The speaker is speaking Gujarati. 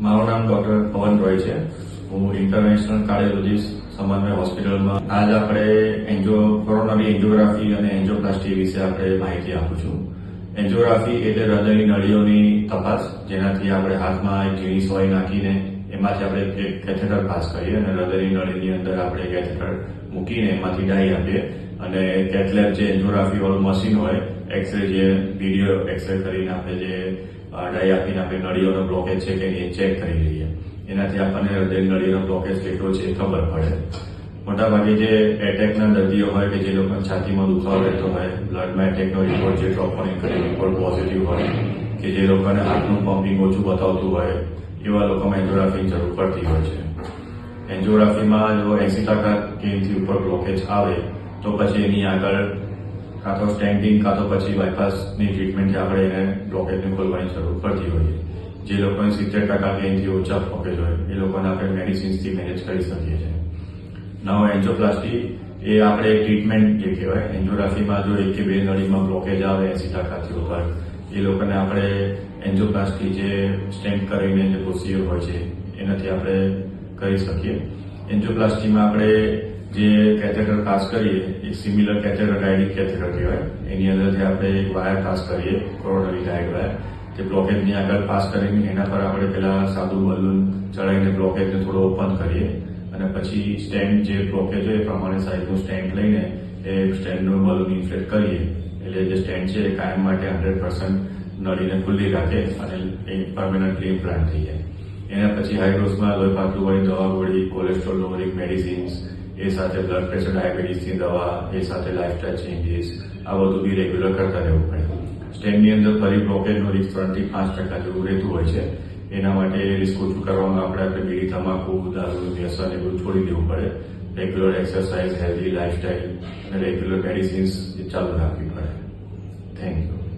મારું નામ ડોક્ટર પવન રોય છે. હું ઇન્ટરનેશનલ કાર્ડિયોલોજીસ્ટ સમન્વય હોસ્પિટલમાં. આજ આપણે એન્જો, કોરોનરી એન્જિયોગ્રાફી અને એન્જિયોપ્લાસ્ટી વિશે આપણે માહિતી આપું છું. એન્જિયોગ્રાફી એટલે હૃદયની નળીઓની તપાસ, જેનાથી આપણે હાથમાં એક ઝીણી સોય નાખીને એમાંથી આપણે એક કેથેટર પાસ કરીએ અને હૃદયની નળીની અંદર આપણે કેથેટર મૂકીને એમાંથી ડાઈ આપીએ. અને કેટલેબ જે એન્જિયોગ્રાફી વાળું મશીન હોય, એક્સરે જે વીડિયો એક્સરે કરીને આપણે જે ડાઈ આપીને આપણે નળીઓનો બ્લોકેજ છે કે એ ચેક કરી લઈએ. એનાથી આપણને હૃદય નળીઓનો બ્લોકેજ કેટલો છે એ ખબર પડે. મોટાભાગે જે એટેકના દર્દીઓ હોય કે જે લોકોને છાતીમાં દુખાવો રહેતો હોય બ્લડમાં એટેકનો રિપોર્ટ જે ટ્રોપોનિક રિપોર્ટ પોઝિટિવ હોય, કે જે લોકોને હાથનું પમ્પિંગ ઓછું બતાવતું હોય, એવા લોકોમાં એન્જિયોગ્રાફીની જરૂર પડતી હોય છે. એન્જિયોગ્રાફીમાં જો એસી ટકા કે ઉપર બ્લોકેજ આવે, તો પછી એની આગળ કાં તો સ્ટેન્ડિંગ કાં તો પછી બાયપાસની ટ્રીટમેન્ટ આપણે એને બ્લોકેજને ખોલવાની જરૂર પડતી હોય. જે લોકોને સિત્તેર ટકા કે ઓછા બ્લોકેજ હોય, એ લોકોને આપણે મેડિસિન્સથી મેનેજ કરી શકીએ છીએ. નવો એન્જોપ્લાસ્ટી એ આપણે ટ્રીટમેન્ટ જે કહેવાય એન્જોગ્રાફીમાં જો એક કે બે નળીમાં બ્લોકેજ આવે, એસી ટકાથી ઉપર, એ લોકોને આપણે એન્જોપ્લાસ્ટી જે સ્ટેન્ટ કરીને જે પ્રોસિજર હોય છે, એનાથી આપણે કરી શકીએ. એન્જોપ્લાસ્ટીમાં આપણે જે કેથેટર પાસ કરીએ, એ સિમિલર કેથેટર ડાયડિક કેથેટર કહેવાય. એની અંદરથી આપણે એક વાયર પાસ કરીએ કોરોનરી ડાયર વાયર તે બ્લોકેજની આગળ પાસ કરીને એના પર આપણે પેલા સાદું બલૂન ચડાવીને બ્લોકેજને થોડો ઓપન કરીએ. અને પછી સ્ટેન્ડ જે બ્લોકેજ હોય એ પ્રમાણે સાઈઝનું સ્ટેન્ડ લઈને એ સ્ટેન્ડનું બલૂન ઇન્ફ્લેટ કરીએ. એટલે જે સ્ટેન્ડ છે એ કાયમ માટે હંડ્રેડ પર્સન્ટ નળીને ખુલ્લી રાખે અને એ પરમેનન્ટલી ઇમ્પ્લાન્ટ થઈ જાય. એના પછી હાઈડ્રોસમાં લોહી પાતળું વાળી દવા ગોળી કોલેસ્ટ્રોલ લોવરિંગ મેડિસિન્સ એ સાથે બ્લડ પ્રેશર ડાયાબિટીસની દવા, એ સાથે લાઇફસ્ટાઇલ ચેન્જીસ આ બધું બી રેગ્યુલર કરતા રહેવું પડે. સ્ટેન્ડની અંદર ફરી બ્લોકેજનો રિસ્ક ત્રણથી પાંચ ટકા જેવું રહેતું હોય છે. એના માટે રિસ્ક ઓછું કરવામાં આપણે આપણે બીડી તમાકુ, દારૂ, વ્યસન એ બધું છોડી દેવું પડે. રેગ્યુલર એક્સરસાઇઝ હેલ્ધી લાઇફસ્ટાઇલ અને રેગ્યુલર મેડિસિન્સ ચાલુ રાખવી પડે. Thank you